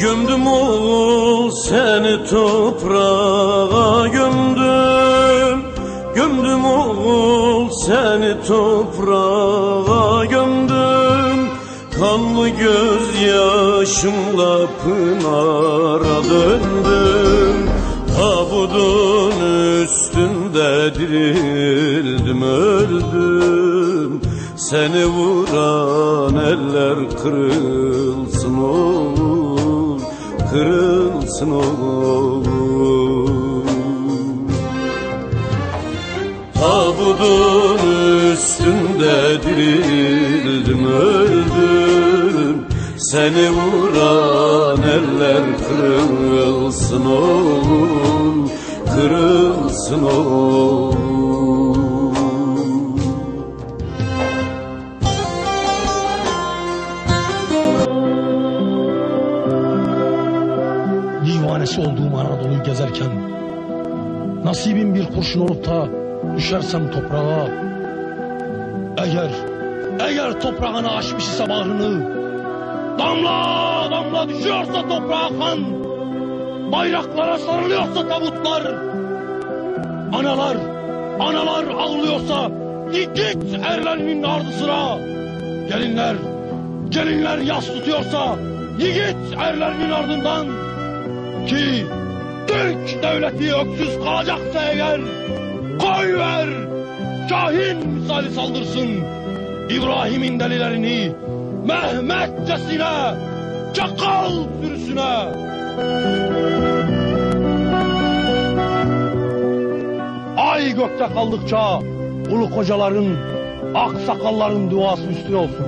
Gömdüm oğul seni toprağa gömdüm. Gömdüm oğul seni toprağa gömdüm. Kanlı gözyaşımla pınara döndüm. Tabudun üstünde dirildim öldüm. Seni vuran eller kırılsın olur Kırılsın olur Tabudun üstünde dirildim öldüm. Seni vuran eller kırılsın oğlum Kırılsın oğlum divanesi olduğum Anadolu'yu gezerken nasibim bir kurşun olup da düşersem toprağa eğer eğer toprağını aşmış ise bağrını damla damla düşüyorsa toprağa kan bayraklara sarılıyorsa tabutlar analar analar ağlıyorsa git erlerinin ardı sıra gelinler gelinler yas tutuyorsa yiğit erlerinin ardından ki Türk devleti öksüz kalacaksa eğer koy ver Şahin misali saldırsın İbrahim'in delilerini Mehmetçesine çakal sürüsüne Ay gökte kaldıkça ulu kocaların ak sakalların duası üstü olsun.